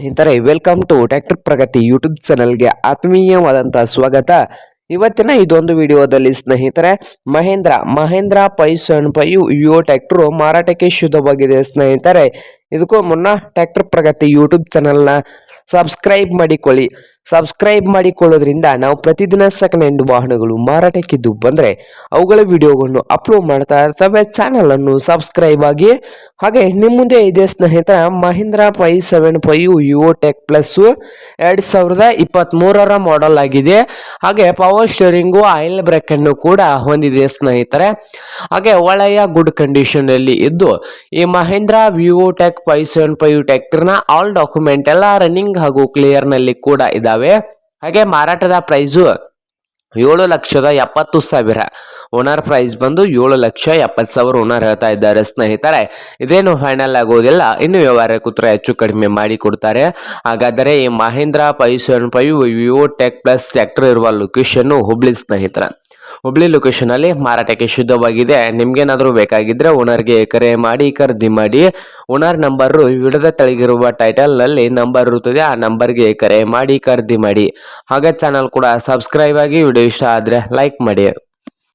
ಸ್ನೇಹಿತರೆ welcome to tractor Pragati YouTube ಚಾನಲ್ಗೆ ಆತ್ಮೀಯವಾದಂಥ ಸ್ವಾಗತ. ಇವತ್ತಿನ ಇದೊಂದು ವಿಡಿಯೋದಲ್ಲಿ ಸ್ನೇಹಿತರೆ, Mahindra Mahindra five seven five Yuvo tractor ಮಾರಾಟಕ್ಕೆ ಶುದ್ಧವಾಗಿದೆ ಸ್ನೇಹಿತರೆ. ಇದಕ್ಕೂ ಮುನ್ನ ಟ್ಯಾಕ್ಟರ್ ಪ್ರಗತಿ ಯೂಟ್ಯೂಬ್ ಚಾನಲ್ನ ಸಬ್ಸ್ಕ್ರೈಬ್ ಮಾಡಿಕೊಳ್ಳಿ. ಸಬ್ಸ್ಕ್ರೈಬ್ ಮಾಡಿಕೊಳ್ಳೋದ್ರಿಂದ ನಾವು ಪ್ರತಿದಿನ ಸೆಕೆಂಡ್ ಹ್ಯಾಂಡ್ ವಾಹನಗಳು ಮಾರಾಟಕ್ಕಿದ್ದು ಬಂದರೆ ಅವುಗಳ ವಿಡಿಯೋಗಳನ್ನು ಅಪ್ಲೋಡ್ ಮಾಡ್ತಾ ಇರ್ತವೆ. ಚಾನಲನ್ನು ಸಬ್ಸ್ಕ್ರೈಬ್ ಆಗಿ. ಹಾಗೆ ನಿಮ್ಮ ಮುಂದೆ ಇದೆ ಸ್ನೇಹಿತರ Mahindra five seven five you tech plus ಎರಡು ಸಾವಿರದ ಇಪ್ಪತ್ತ್ಮೂರರ ಮಾಡೆಲ್ ಆಗಿದೆ. ಹಾಗೆ ಪವರ್ ಸ್ಟೇರಿಂಗು ಆಯಿಲ್ ಬ್ರೇಕನ್ನು ಕೂಡ ಹೊಂದಿದೆ ಸ್ನೇಹಿತರೆ. ಹಾಗೆ ಒಳ್ಳೆಯ ಗುಡ್ ಕಂಡೀಷನಲ್ಲಿ ಇದ್ದು ಈ Mahindra Yuvo tech five seven five ಟೆಕ್ನ all document ಎಲ್ಲ ರನ್ನಿಂಗ್ ಹಾಗೂ ಕ್ಲಿಯರ್ನಲ್ಲಿ ಕೂಡ ಕೂಡ ಇದಾವೆ ಹಾಗೆ ಮಾರಾಟದ ಪ್ರೈಸು ಏಳು ಲಕ್ಷದ ಎಪ್ಪತ್ತು ಸಾವಿರ. ಓನರ್ ಪ್ರೈಸ್ ಬಂದು ಏಳು ಲಕ್ಷ ಎಪ್ಪತ್ತು ಸಾವಿರ ಓನರ್ ಹೇಳ್ತಾ ಇದ್ದಾರೆ ಸ್ನೇಹಿತರೆ. ಇದೇನು ಫೈನಲ್ ಆಗೋದಿಲ್ಲ. ಇನ್ನು ವ್ಯವಹಾರ ಕೂತ್ರ ಹೆಚ್ಚು ಕಡಿಮೆ ಮಾಡಿ ಕೊಡ್ತಾರೆ. ಹಾಗಾದರೆ ಈ Mahindra five seven five, Yuvo tech plus tractor ಇರುವ ಲೊಕೇಶನ್ನು ಹುಬ್ಳಿ ಸ್ನೇಹಿತರ. ಹುಬ್ಳಿ ಲೊಕೇಶನ್ ಅಲ್ಲಿ ಮಾರಾಟಕ್ಕೆ ಶುದ್ಧವಾಗಿದೆ. ನಿಮ್ಗೇನಾದ್ರೂ ಬೇಕಾಗಿದ್ರೆ ಓನರ್ಗೆ ಕರೆ ಮಾಡಿ, ಖರೀದಿ ಮಾಡಿ. ಓನರ್ ನಂಬರ್ ವಿಡದ ತಳಗಿರುವ ಟೈಟಲ್ನಲ್ಲಿ ನಂಬರ್ ಇರುತ್ತದೆ. ಆ ನಂಬರ್ಗೆ ಕರೆ ಮಾಡಿ, ಖರೀದಿ ಮಾಡಿ. ಹಾಗೆ ಚಾನಲ್ ಕೂಡ ಸಬ್ಸ್ಕ್ರೈಬ್ ಆಗಿ ವಿಡಿಯೋ ಇಷ್ಟ ಆದ್ರೆ ಲೈಕ್ ಮಾಡಿ.